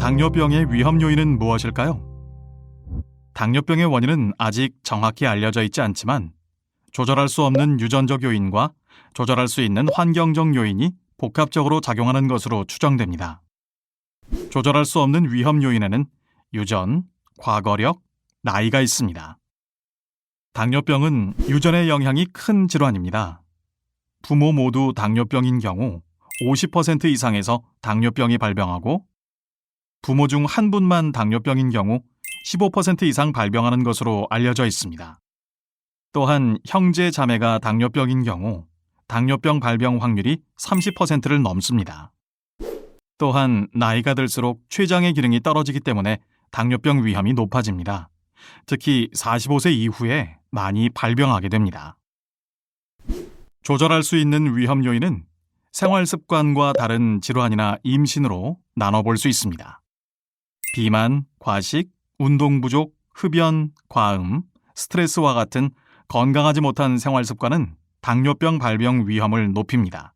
당뇨병의 위험 요인은 무엇일까요? 당뇨병의 원인은 아직 정확히 알려져 있지 않지만 조절할 수 없는 유전적 요인과 조절할 수 있는 환경적 요인이 복합적으로 작용하는 것으로 추정됩니다. 조절할 수 없는 위험 요인에는 유전, 과거력, 나이가 있습니다. 당뇨병은 유전의 영향이 큰 질환입니다. 부모 모두 당뇨병인 경우 50% 이상에서 당뇨병이 발병하고 부모 중 한 분만 당뇨병인 경우 15% 이상 발병하는 것으로 알려져 있습니다. 또한 형제 자매가 당뇨병인 경우 당뇨병 발병 확률이 30%를 넘습니다. 또한 나이가 들수록 췌장의 기능이 떨어지기 때문에 당뇨병 위험이 높아집니다. 특히 45세 이후에 많이 발병하게 됩니다. 조절할 수 있는 위험 요인은 생활 습관과 다른 질환이나 임신으로 나눠볼 수 있습니다. 비만, 과식, 운동 부족, 흡연, 과음, 스트레스와 같은 건강하지 못한 생활 습관은 당뇨병 발병 위험을 높입니다.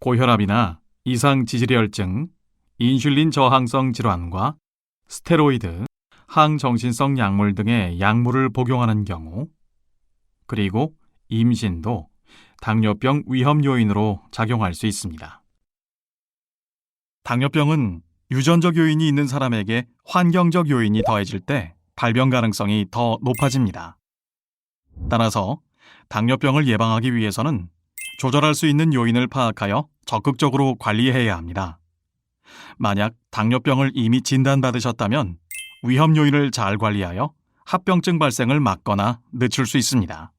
고혈압이나 이상 지질혈증, 인슐린 저항성 질환과 스테로이드, 항정신성 약물 등의 약물을 복용하는 경우, 그리고 임신도 당뇨병 위험 요인으로 작용할 수 있습니다. 당뇨병은 유전적 요인이 있는 사람에게 환경적 요인이 더해질 때 발병 가능성이 더 높아집니다. 따라서 당뇨병을 예방하기 위해서는 조절할 수 있는 요인을 파악하여 적극적으로 관리해야 합니다. 만약 당뇨병을 이미 진단받으셨다면 위험 요인을 잘 관리하여 합병증 발생을 막거나 늦출 수 있습니다.